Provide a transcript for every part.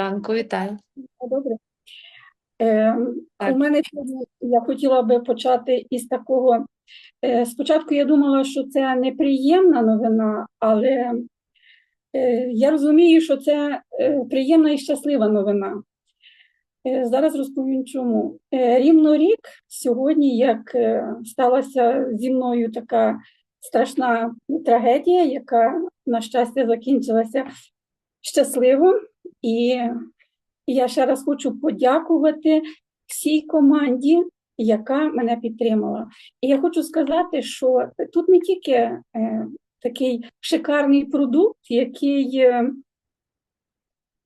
ранку, вітаю. Добре. Е, Так. у мене я хотіла би почати із такого. Е, спочатку я думала, що це неприємна новина, але е, я розумію, що це е, приємна і щаслива новина. Е, зараз розповім чому. Е, рівно рік сьогодні, як е, сталася зі мною така страшна трагедія, яка, на щастя, закінчилася щасливо. І я ще раз хочу подякувати всій команді, яка мене підтримала. І я хочу сказати, що тут не тільки е, такий шикарний продукт, який, е,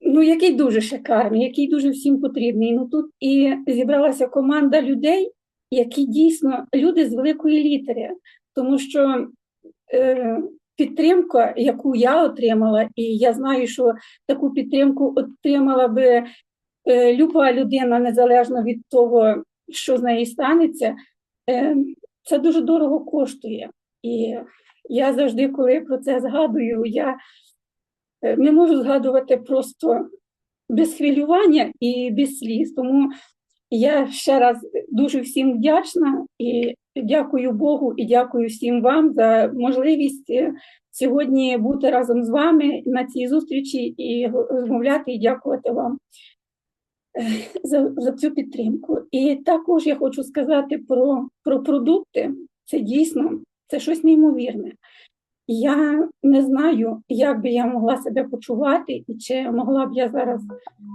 ну, який дуже шикарний, який дуже всім потрібний. Ну тут і зібралася команда людей, які дійсно люди з великої літери, тому що. Е, Підтримка, яку я отримала, і я знаю, що таку підтримку отримала би е, люба людина, незалежно від того, що з нею станеться, е, це дуже дорого коштує. І я завжди, коли про це згадую, я е, не можу згадувати просто без хвилювання і без сліз. Тому я ще раз дуже всім вдячна і дякую Богу і дякую всім вам за можливість е, сьогодні бути разом з вами на цій зустрічі і розмовляти, і дякувати вам е, за, за цю підтримку. І також я хочу сказати про, про продукти. Це дійсно це щось неймовірне. Я не знаю, як би я могла себе почувати, і чи могла б я зараз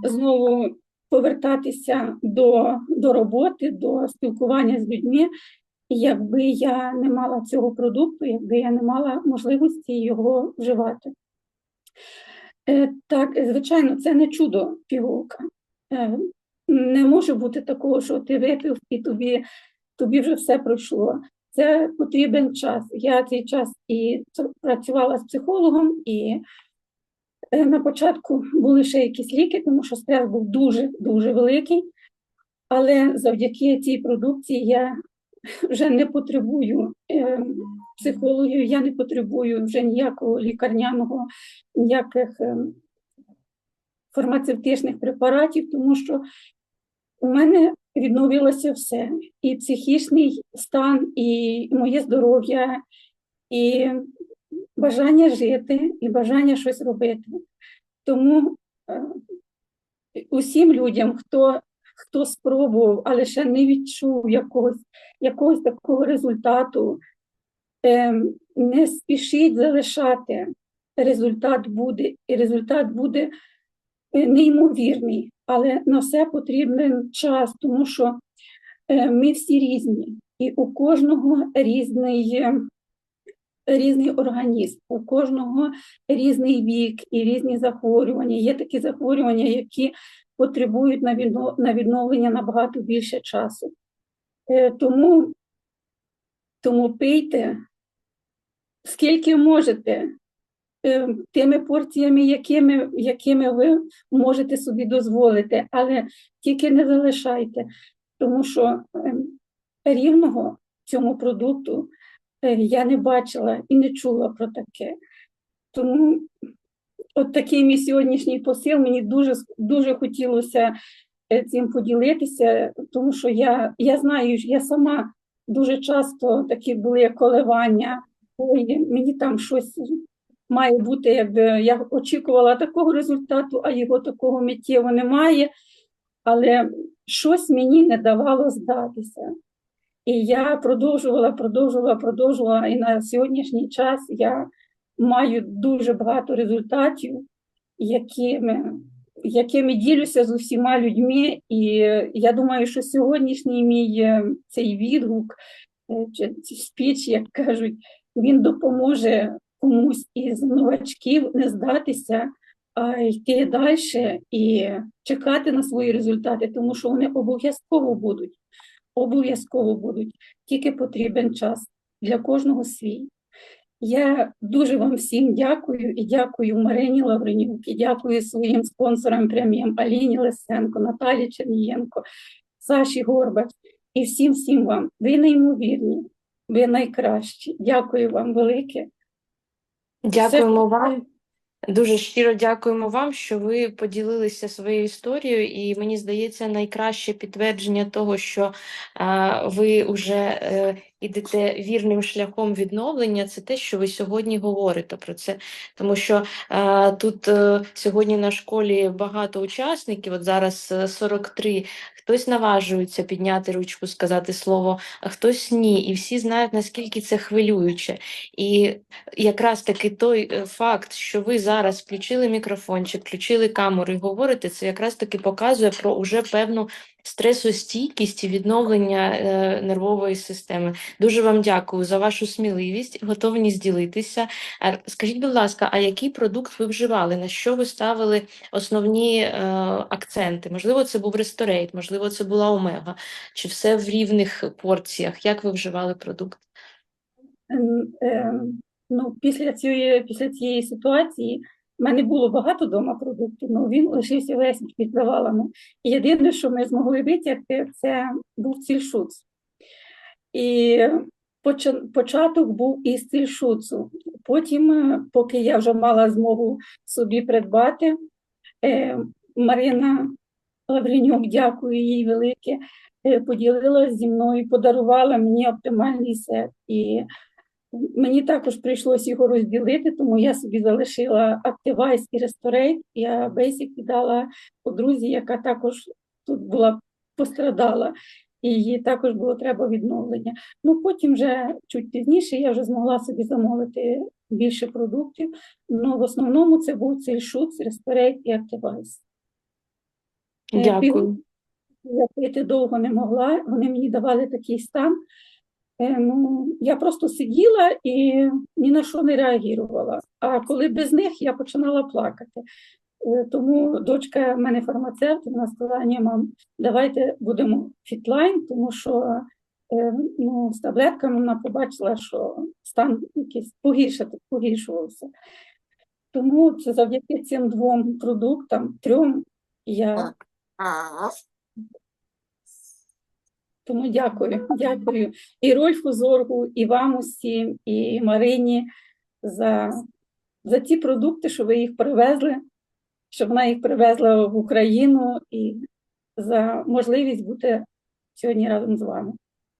знову повертатися до, до роботи, до спілкування з людьми, якби я не мала цього продукту, якби я не мала можливості його вживати. Е, Так, звичайно, це не чудо пігулка. Е, Не може бути такого, що ти випив і тобі, тобі вже все пройшло. Це потрібен час. Я цей час і працювала з психологом, і е, на початку були ще якісь ліки, тому що стрес був дуже-дуже великий. Але завдяки цій продукції я вже не потребую е, психологів, я не потребую вже ніякого лікарняного, ніяких е, фармацевтичних препаратів, тому що у мене відновилося все. І психічний стан, і моє здоров'я, і бажання жити, і бажання щось робити. Тому е, усім людям, хто хто спробував, але ще не відчув якогось якогось такого результату, ем, не спішіть залишати. Результат буде, і результат буде е, неймовірний, але на все потрібен час, тому що е, ми всі різні, і у кожного різний. Е, різний організм, у кожного різний вік і різні захворювання. Є такі захворювання, які потребують на відновлення набагато більше часу. Е, тому, тому пийте, скільки можете, е, тими порціями, якими, якими ви можете собі дозволити, але тільки не залишайте, тому що ем, рівного цьому продукту е, я не бачила і не чула про таке. Тому от такий мій сьогоднішній посил, мені дуже дуже хотілося е, цим поділитися, тому що я я знаю, я сама дуже часто такі були коливання, ой, мені там щось має бути, якби я очікувала такого результату, а його такого миттєво немає. Але щось мені не давало здатися. І я продовжувала, продовжувала, продовжувала. І на сьогоднішній час я маю дуже багато результатів, якими якими ділюся з усіма людьми. І я думаю, що сьогоднішній мій е, цей відгук, е, чи спіч, як кажуть, він допоможе комусь із новачків не здатися, а йти далі і чекати на свої результати, тому що вони обов'язково будуть. Обов'язково будуть, тільки потрібен час для кожного свій. Я дуже вам всім дякую і дякую Марині Лавренюк, і дякую своїм спонсорам прямим Аліні Лисенко, Наталі Чернієнко, Саші Горбач і всім всім вам. Ви неймовірні, ви найкращі. Дякую вам велике. Дякуємо вам. Дуже щиро дякуємо вам, що ви поділилися своєю історією, і мені здається, найкраще підтвердження того, що е, ви вже е, ідете вірним шляхом відновлення, це те, що ви сьогодні говорите про це. Тому що е, тут е, сьогодні на школі багато учасників, от зараз е, 43, хтось наважується підняти ручку, сказати слово, а хтось ні. І всі знають, наскільки це хвилююче. І якраз таки той е, факт, що ви зараз включили мікрофончик, включили камеру і говорите, це якраз таки показує про уже певну стресостійкість і відновлення е, нервової системи. Дуже вам дякую за вашу сміливість, готовність ділитися. Скажіть, будь ласка, а який продукт ви вживали? На що ви ставили основні е, акценти? Можливо, це був ресторейт, можливо, це була омега, чи все в рівних порціях? Як ви вживали продукт? Ем, ем, Ну, після цієї, після цієї ситуації в мене було багато вдома продуктів, але він лишився весь під завалами. Єдине, що ми змогли витягти, це був цільшуц. І початок був із цільшуцу. Потім, е, поки я вже мала змогу собі придбати, е, Марина Лавренюк, дякую їй велике, е, поділилася зі мною, подарувала мені оптимальний сет. І Мені також прийшлося його розділити, тому я собі залишила Activize і Restorate, я Basic віддала подрузі, яка також тут була пострадала, і їй також було треба відновлення. Ну потім вже чуть пізніше я вже змогла собі замовити більше продуктів. Ну в основному це був цей шуц, Restorate і Activize. Е, Дякую. Я пити довго не могла, вони мені давали такий стан. Е, Ну, я просто сиділа і ні на що не реагувала. А коли без них я починала плакати. Е, Тому дочка в мене фармацевт, вона сказала, ні, мам, давайте будемо фітлайн, тому що е, ну, з таблетками вона побачила, що стан якийсь погіршити, погіршувався. Тому це завдяки цим двом продуктам, трьом, я Тому дякую, дякую і Рольфу Зоргу, і вам усім, і Марині за, за ті продукти, що ви їх привезли, що вона їх привезла в Україну і за можливість бути сьогодні разом з вами.